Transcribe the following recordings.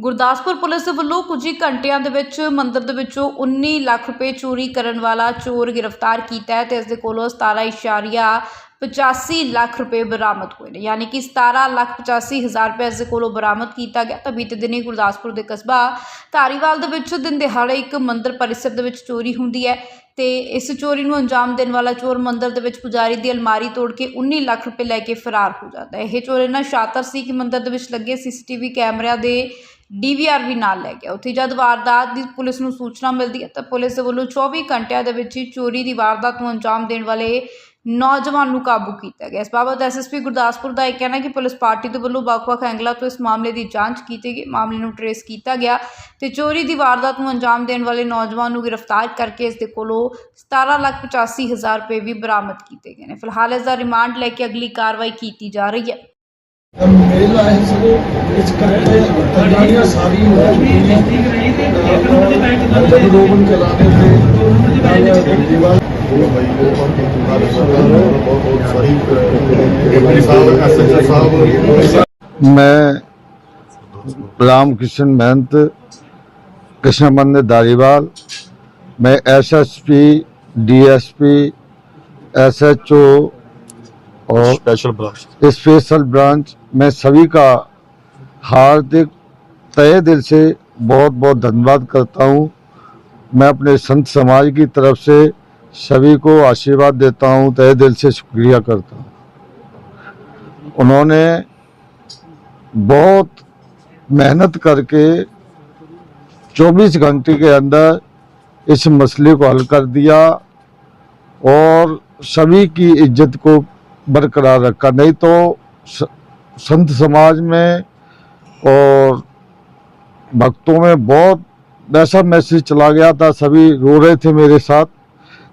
Gurdaspur police ਵੱਲੋਂ ਕੁਝ ਹੀ ਘੰਟਿਆਂ ਦੇ ਵਿੱਚ ਮੰਦਰ ਦੇ ਵਿੱਚੋਂ 19 ਲੱਖ ਰੁਪਏ ਚੋਰੀ ਕਰਨ ਵਾਲਾ ਚੋਰ ਗ੍ਰਿਫਤਾਰ ਕੀਤਾ ਹੈ ਤੇ ਇਸ ਦੇ ਕੋਲੋਂ 17.85 ਲੱਖ ਰੁਪਏ ਬਰਾਮਦ ਹੋਏ ਨੇ। ਯਾਨੀ ਕਿ 17 ਲੱਖ 85 ਹਜ਼ਾਰ ਰੁਪਏ ਇਸ ਦੇ ਕੋਲੋਂ ਬਰਾਮਦ ਕੀਤਾ ਗਿਆ। ਤਾਂ ਬੀਤੇ ਦਿਨੀ ਗੁਰਦਾਸਪੁਰ ਦੇ ਕਸਬਾ ਧਾਰੀਵਾਲ ਦੇ ਵਿੱਚ ਦਿਨ ਦਿਹਾੜੇ ਇੱਕ ਮੰਦਰ ਪਰਿਸਰ ਦੇ ਵਿੱਚ ਚੋਰੀ ਹੁੰਦੀ ਹੈ ਤੇ ਇਸ ਚੋਰੀ ਨੂੰ ਅੰਜਾਮ ਦੇਣ ਵਾਲਾ ਚੋਰ ਮੰਦਰ ਦੇ ਵਿੱਚ ਪੁਜਾਰੀ ਦੀ ਅਲਮਾਰੀ ਤੋੜ ਕੇ 19 ਲੱਖ ਰੁਪਏ ਲੈ ਕੇ ਫਰਾਰ ਹੋ ਜਾਂਦਾ ਹੈ। ਇਹ ਚੋਰ ਇੰਨਾ ਸ਼ਾਤਰ ਸੀ ਕਿ ਮੰਦਰ ਦੇ ਵਿੱਚ ਲੱਗੇ ਸੀਸੀਟੀਵੀ ਕੈਮਰਿਆਂ ਦੇ ਡੀਵੀਆਰ ਵੀ ਨਾਲ ਲੈ ਗਿਆ। ਉੱਥੇ ਜਦ ਵਾਰਦਾਤ ਦੀ ਪੁਲਿਸ ਨੂੰ ਸੂਚਨਾ ਮਿਲਦੀ ਹੈ ਤਾਂ ਪੁਲਿਸ ਦੇ ਵੱਲੋਂ 24 ਘੰਟਿਆਂ ਦੇ ਵਿੱਚ ਹੀ ਚੋਰੀ ਦੀ ਵਾਰਦਾਤ ਨੂੰ ਅੰਜਾਮ ਦੇਣ ਵਾਲੇ ਨੌਜਵਾਨ ਨੂੰ ਕਾਬੂ ਕੀਤਾ ਗਿਆ। ਇਸ ਬਾਬਤ ਐਸਐਸਪੀ ਗੁਰਦਾਸਪੁਰ ਦਾ ਇਹ ਕਹਿਣਾ ਕਿ ਪੁਲਿਸ ਪਾਰਟੀ ਦੇ ਵੱਲੋਂ ਵੱਖ-ਵੱਖ ਐਂਗਲਾਂ ਤੋਂ ਇਸ ਮਾਮਲੇ ਦੀ ਜਾਂਚ ਕੀਤੀ ਗਈ। ਮਾਮਲੇ ਨੂੰ ਟਰੇਸ ਕੀਤਾ ਗਿਆ ਤੇ ਚੋਰੀ ਦੀ ਵਾਰਦਾਤ ਨੂੰ ਅੰਜਾਮ ਦੇਣ ਵਾਲੇ ਨੌਜਵਾਨ ਨੂੰ ਗ੍ਰਿਫਤਾਰ ਕਰਕੇ ਇਸ ਦੇ ਕੋਲੋਂ 17,85,000 ਰੁਪਏ ਵੀ ਬਰਾਮਦ ਕੀਤੇ ਗਏ ਨੇ। ਫਿਲਹਾਲ ਇਸ ਦਾ ਰਿਮਾਂਡ ਲੈ ਕੇ ਅਗਲੀ ਕਾਰਵਾਈ ਕੀਤੀ ਜਾ ਰਹੀ ਹੈ। मैं राम कृष्ण महंत कृष्ण मंदिर धारीवाल मैं एसएसपी डीएसपी एसएचओ और स्पेशल ब्रांच स्पेशल ब्रांच मैं सभी का हार्दिक तय दिल से बहुत बहुत धन्यवाद करता हूँ। मैं अपने संत समाज की तरफ़ से सभी को आशीर्वाद देता हूँ तय दिल से शुक्रिया करता हूँ। उन्होंने बहुत मेहनत करके 24 घंटे के अंदर इस मसले को हल कर दिया और सभी की इज़्ज़त को बरकरार रखा। नहीं तो संत समाज में और भक्तों में बहुत वैसा मैसेज चला गया था, सभी रो रहे थे मेरे साथ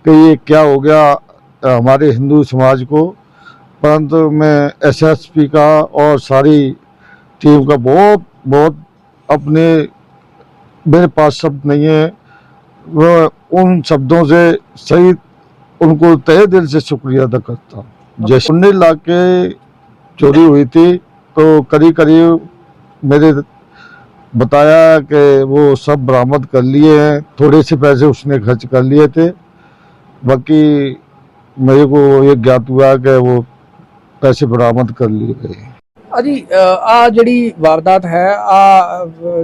कि ये क्या हो गया हमारे हिंदू समाज को। परंतु मैं एसएसपी का और सारी टीम का बहुत बहुत अपने मेरे पास शब्द नहीं है। वह उन शब्दों से सही उनको तय दिल से शुक्रिया अदा करता हूँ। जैसे उन्नीस लाख के चोरी हुई थी तो करीब करीब मेरे बताया कि वो सब बरामद कर लिए हैं थोड़े से पैसे उसने खर्च कर लिए थे बाकी मेरे को ये ज्ञात हुआ कि वो पैसे बरामद कर लिए गए ਅਜੀ ਆ ਜਿਹੜੀ ਵਾਰਦਾਤ ਹੈ ਆ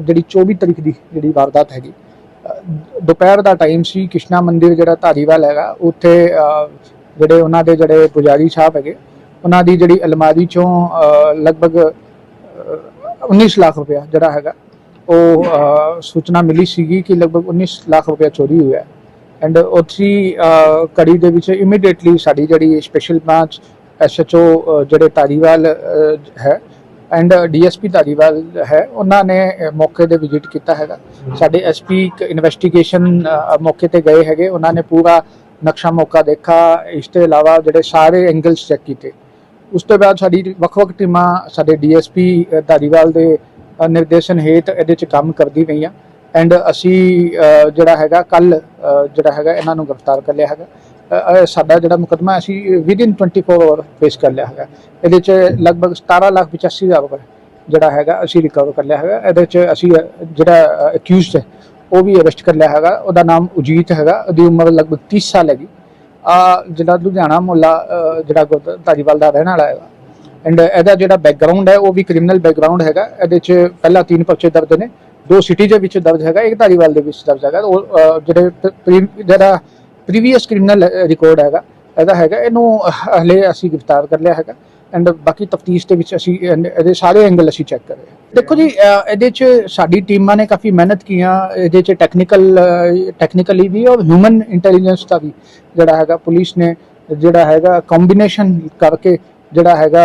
ਜਿਹੜੀ 24 ਤਰੀਕ ਦੀ ਜਿਹੜੀ ਵਾਰਦਾਤ ਹੈਗੀ ਅ, ਦੁਪਹਿਰ ਦਾ ਟਾਈਮ ਸੀ ਕ੍ਰਿਸ਼ਨਾ ਮੰਦਿਰ ਜਿਹੜਾ ਧਾਰੀਵਾਲ ਹੈਗਾ ਉੱਥੇ ਅ, ਜਿਹੜੇ ਉਹਨਾਂ ਦੇ ਜਿਹੜੇ ਪੁਜਾਰੀ ਸਾਹਿਬ ਹੈਗੇ ਉਹਨਾਂ ਦੀ ਜਿਹੜੀ ਅਲਮਾਰੀ ਚੋਂ ਲਗਭਗ ਅ, 19 ਲੱਖ ਰੁਪਇਆ ਜਿਹੜਾ ਹੈਗਾ ਉਹ ਸੂਚਨਾ ਮਿਲੀ ਸੀਗੀ ਕਿ ਲਗਭਗ 19 ਲੱਖ ਰੁਪਇਆ ਚੋਰੀ ਹੋਇਆ ਐਂਡ ਉੱਥੀ ਅ, ਕੜੀ ਦੇ ਵਿੱਚ ਇਮੀਡੀਏਟਲੀ ਸਾਡੀ ਜਿਹੜੀ ਸਪੈਸ਼ਲ ਬ੍ਰਾਂਚ ਐਸਐਚਓ ਜਿਹੜੇ ਧਾਰੀਵਾਲ ਹੈ ਐਂਡ ਡੀਐਸਪੀ ਧਾਰੀਵਾਲ ਹੈ ਉਹਨਾਂ ਨੇ ਮੌਕੇ ਤੇ ਵਿਜ਼ਿਟ ਕੀਤਾ ਹੈਗਾ। ਸਾਡੇ ਐਸਪੀ ਇਨਵੈਸਟੀਗੇਸ਼ਨ ਮੌਕੇ ਤੇ ਗਏ ਹੈਗੇ। ਉਹਨਾਂ ਨੇ ਪੂਰਾ ਨਕਸ਼ਾ ਮੌਕਾ ਦੇਖਾ। ਇਸ ਤੋਂ ਇਲਾਵਾ ਜਿਹੜੇ ਸਾਰੇ ਐਂਗਲਸ ਚੈੱਕ ਕੀਤੇ। ਉਸ ਤੋਂ ਬਾਅਦ ਸਾਡੀ ਵੱਖ-ਵੱਖ ਟੀਮਾਂ, ਸਾਡੇ ਡੀਐਸਪੀ, ਧਾਰੀਵਾਲ ਦੇ ਨਿਰਦੇਸ਼ਨ ਹੇਠ ਇਹਦੇ 'ਚ ਕੰਮ ਕਰਦੀ ਪਈਆਂ। ਐਂਡ ਅਸੀਂ ਜਿਹੜਾ ਹੈਗਾ ਕੱਲ ਜਿਹੜਾ ਹੈਗਾ ਇਹਨਾਂ ਨੂੰ ਗ੍ਰਿਫਤਾਰ ਕਰ ਲਿਆ ਹੈਗਾ। ਸਾਡਾ ਜਿਹੜਾ ਮੁਕਦਮਾ ਅਸੀਂ ਵਿਦਿਨ 24 ਆਵਰ ਪੇਸ਼ ਕਰ ਲਿਆ ਹੈਗਾ। ਇਹਦੇ 'ਚ ਲਗਭਗ 17 ਲੱਖ 85 ਹਜ਼ਾਰ ਰੁਪਏ ਜਿਹੜਾ ਹੈਗਾ ਅਸੀਂ ਰਿਕਵਰ ਕਰ ਲਿਆ ਹੈਗਾ। ਇਹਦੇ 'ਚ ਅਸੀਂ ਜਿਹੜਾ ਅਕਿਊਜ਼ਡ ਹੈ, ਉਹ ਵੀ ਅਰੈਸਟ ਕਰ ਲਿਆ ਹੈਗਾ। ਉਹਦਾ ਨਾਮ ਉਜੀਤ ਹੈਗਾ। ਉਹਦੀ ਉਮਰ ਲਗਭਗ 30 ਸਾਲ ਹੈਗੀ। ਆ ਜਿਹੜਾ ਲੁਧਿਆਣਾ ਮੁੱਲਾ ਜਿਹੜਾ ਗੁਰਦ- ਧਾਰੀਵਾਲ ਦਾ ਰਹਿਣ ਵਾਲਾ ਹੈਗਾ ਐਂਡ ਇਹਦਾ ਜਿਹੜਾ ਬੈਕਗ੍ਰਾਉਂਡ ਹੈ, ਉਹ ਵੀ ਕ੍ਰਿਮੀਨਲ ਬੈਕਗ੍ਰਾਉਂਡ ਹੈਗਾ। ਇਹਦੇ 'ਚ ਪਹਿਲਾਂ ਤਿੰਨ ਪਰਚੇ ਦਰਜ ਨੇ। ਦੋ ਸਿਟੀ ਦੇ ਵਿੱਚ ਦਰਜ ਹੈਗਾ, ਇੱਕ ਧਾਰੀਵਾਲ ਦੇ ਵਿੱਚ ਦਰਜ ਹੈਗਾ। ਉਹ ਜਿਹੜੇ ਜਿਹੜਾ ਪ੍ਰੀਵੀਅਸ ਕ੍ਰਿਮੀਨਲ ਰਿਕਾਰਡ ਹੈਗਾ, ਇਹਦਾ ਹੈਗਾ। ਇਹਨੂੰ ਹਲੇ ਅਸੀਂ ਗ੍ਰਿਫਤਾਰ ਕਰ ਲਿਆ ਹੈਗਾ। ਐਂਡ ਬਾਕੀ ਤਫਤੀਸ਼ ਦੇ ਵਿੱਚ ਅਸੀਂ ਇਹਨ- ਇਹਦੇ ਸਾਰੇ ਐਂਗਲ ਅਸੀਂ ਚੈੱਕ ਕਰ ਰਹੇ ਹਾਂ। ਦੇਖੋ ਜੀ ਇਹਦੇ 'ਚ ਸਾਡੀ ਟੀਮਾਂ ਨੇ ਕਾਫੀ ਮਿਹਨਤ ਕੀਆਂ, ਇਹਦੇ 'ਚ ਟੈਕਨੀਕਲ ਟੈਕਨੀਕਲੀ ਵੀ ਔਰ ਹਿਊਮਨ ਇੰਟੈਲੀਜੈਂਸ ਦਾ ਵੀ ਜਿਹੜਾ ਹੈਗਾ ਪੁਲਿਸ ਨੇ, ਜਿਹੜਾ ਹੈਗਾ ਕੰਬੀਨੇਸ਼ਨ ਕਰਕੇ ਜਿਹੜਾ ਹੈਗਾ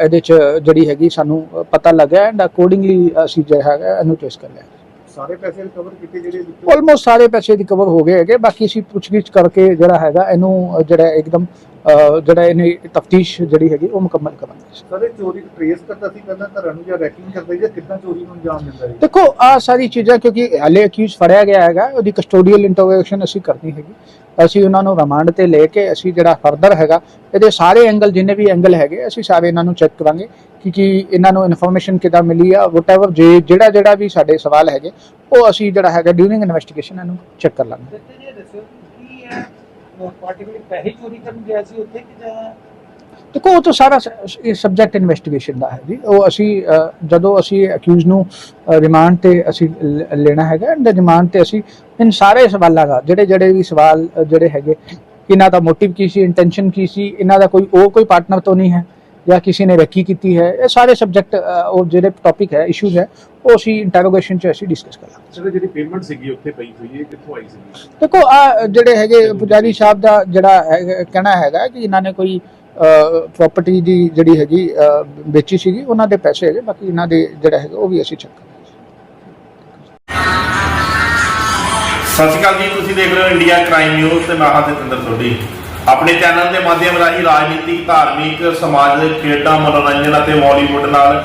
ਇਹਦੇ 'ਚ ਜਿਹੜੀ ਹੈਗੀ ਸਾਨੂੰ ਪਤਾ ਲੱਗਿਆ ਐਂਡ ਅਕੋਰਡਿੰਗਲੀ ਅਸੀਂ ਜਿਹੜਾ ਹੈਗਾ ਇਹਨੂੰ ਚੇਸ ਕਰ ਲਿਆ। ਸਾਰੇ ਪੈਸੇ ਰਿਕਵਰ ਕੀਤੇ ਜਿਹੜੇ ਆਲਮੋਸਟ ਸਾਰੇ ਪੈਸੇ ਰਿਕਵਰ ਹੋ ਗਏ ਹੈਗੇ ਬਾਕੀ ਅਸੀਂ ਪੁੱਛਗਿੱਛ ਕਰਕੇ ਜਿਹੜਾ ਹੈਗਾ ਇਹਨੂੰ ਜਿਹੜਾ ਇੱਕਦਮ ਜਿਹੜਾ ਇਹਨੇ ਤਫਤੀਸ਼ ਜਿਹੜੀ ਹੈਗੀ ਉਹ ਮੁਕੰਮਲ ਕਰਾਂਗੇ। ਸਾਰੇ ਚੋਰੀ ਟ੍ਰੇਸ ਕਰਦਾ ਸੀ ਪਹਿਲਾਂ ਘਰਾਂ ਨੂੰ ਜਾਂ ਰੈਕਿੰਗ ਕਰਦਾ ਜਾਂ ਕਿੱਦਾਂ ਚੋਰੀ ਨੂੰ ਅੰਜਾਮ ਦਿੰਦਾ ਸੀ? ਦੇਖੋ ਆ ਸਾਰੀ ਚੀਜ਼ਾਂ ਕਿਉਂਕਿ ਹਲੇ ਅਕਿਊਜ਼ ਫੜਿਆ ਗਿਆ ਹੈਗਾ ਉਹਦੀ ਕਸਟੋਡੀਅਲ ਇੰਟਰੋਗੇਸ਼ਨ ਅਸੀਂ ਕਰਨੀ ਹੈਗੀ। ਅਸੀਂ ਉਹਨਾਂ ਨੂੰ ਰਿਮਾਂਡ ਤੇ ਲੈ ਕੇ ਅਸੀਂ ਜਿਹੜਾ ਫਰਦਰ ਹੈਗਾ, ਇਹਦੇ ਸਾਰੇ ਐਂਗਲ ਜਿੰਨੇ ਵੀ ਐਂਗਲ ਹੈਗੇ, ਅਸੀਂ ਸਾਰੇ ਇਹਨਾਂ ਨੂੰ ਚੈੱਕ ਕਰਾਂਗੇ ਕਿ ਕੀ ਇਹਨਾਂ ਨੂੰ ਇਨਫੋਰਮੇਸ਼ਨ ਕਿੱਦਾਂ ਮਿਲੀ ਆ ਵਟਐਵਰ ਜੇ ਜਿਹੜਾ ਜਿਹੜਾ ਵੀ ਸਾਡੇ ਸਵਾਲ ਹੈਗੇ, ਉਹ ਅਸੀਂ ਜਿਹੜਾ ਹੈਗਾ ਡਿਊਰਿੰਗ ਇਨਵੈਸਟੀਗੇਸ਼ਨ ਇਹਨੂੰ ਚੈੱਕ ਕਰ ਲਾਂਗੇ। ਤੇ ਪੈਸੇ ਚੋਰੀ ਕਰਨ ਗਿਆ ਸੀ ਉੱਥੇ ਕਿ ਜਾਂ ਦੇਖੋ ਉਹ ਤਾਂ ਸਾਰਾ ਸਬਜੈਕਟ ਇਨਵੈਸਟੀਗੇਸ਼ਨ ਦਾ ਹੈ ਜੀ। ਉਹ ਅਸੀਂ ਜਦੋਂ ਅਸੀਂ ਅਕਿਊਜ਼ ਨੂੰ ਰਿਮਾਂਡ ਤੇ ਅਸੀਂ ਲੈਣਾ ਹੈਗਾ ਐਂਡ ਰਿਮਾਂਡ ਤੇ ਅਸੀਂ ਇਨ ਸਾਰੇ ਸਵਾਲਾਂ ਦਾ ਜਿਹੜੇ ਜਿਹੜੇ ਵੀ ਸਵਾਲ ਜਿਹੜੇ ਹੈਗੇ ਇਹਨਾਂ ਦਾ ਮੋਟਿਵ ਕੀ ਸੀ ਇੰਟੈਂਸ਼ਨ ਕੀ ਸੀ ਇਹਨਾਂ ਦਾ ਕੋਈ ਉਹ ਕੋਈ ਪਾਰਟਨਰ ਤੋਂ ਨਹੀਂ ਹੈ ਜਾਂ ਕਿਸੇ ਨੇ ਰੈਕੀ ਕੀਤੀ ਹੈ ਇਹ ਸਾਰੇ ਸਬਜੈਕਟ ਉਹ ਜਿਹੜੇ ਟੌਪਿਕ ਹੈ ਇਸ਼ੂਜ਼ ਹੈ ਉਹ ਅਸੀਂ ਇੰਟਰੋਗੇਸ਼ਨ ਚ ਅਸੀਂ ਡਿਸਕਸ ਕਰਾਂਗੇ। ਸਰ ਜਿਹੜੀ ਪੇਮੈਂਟ ਸੀਗੀ ਉੱਥੇ ਪਈ ਹੋਈ ਹੈ ਕਿੱਥੋਂ ਆਈ ਸੀਗੀ? ਦੇਖੋ ਆ ਜਿਹੜੇ ਹੈਗੇ ਪੁਜਾਰੀ ਸਾਹਿਬ ਦਾ ਜਿਹੜਾ ਕਹਿਣਾ ਹੈਗਾ ਕਿ ਇਹਨਾਂ ਨੇ ਕੋਈ ਪ੍ਰਾਪਰਟੀ ਦੀ ਜਿਹੜੀ ਹੈਗੀ ਵੇਚੀ ਸੀਗੀ, ਉਹਨਾਂ ਦੇ ਪੈਸੇ ਹੈਗੇ, ਬਾਕੀ ਇਹਨਾਂ ਦੇ ਜਿਹੜਾ ਹੈਗਾ, ਉਹ ਵੀ ਅਸੀਂ ਚੈੱਕ ਕਰਾਂਗੇ ਸਤਿ ਸ਼੍ਰੀ ਅਕਾਲ ਜੀ, ਤੁਸੀਂ ਦੇਖ ਰਹੇ ਹੋ ਇੰਡੀਆ ਕ੍ਰਾਈਮ ਨਿਊਜ਼ ਤੇ ਮੈਂ ਹਾਂ ਜਤਿੰਦਰ ਸੋਢੀ। ਆਪਣੇ ਚੈਨਲ ਦੇ ਮਾਧਿਅਮ ਰਾਹੀਂ ਰਾਜਨੀਤਿਕ, ਧਾਰਮਿਕ, ਸਮਾਜਿਕ ਖੇਡਾਂ, ਮਨੋਰੰਜਨ ਅਤੇ ਬਾਲੀਵੁੱਡ ਨਾਲ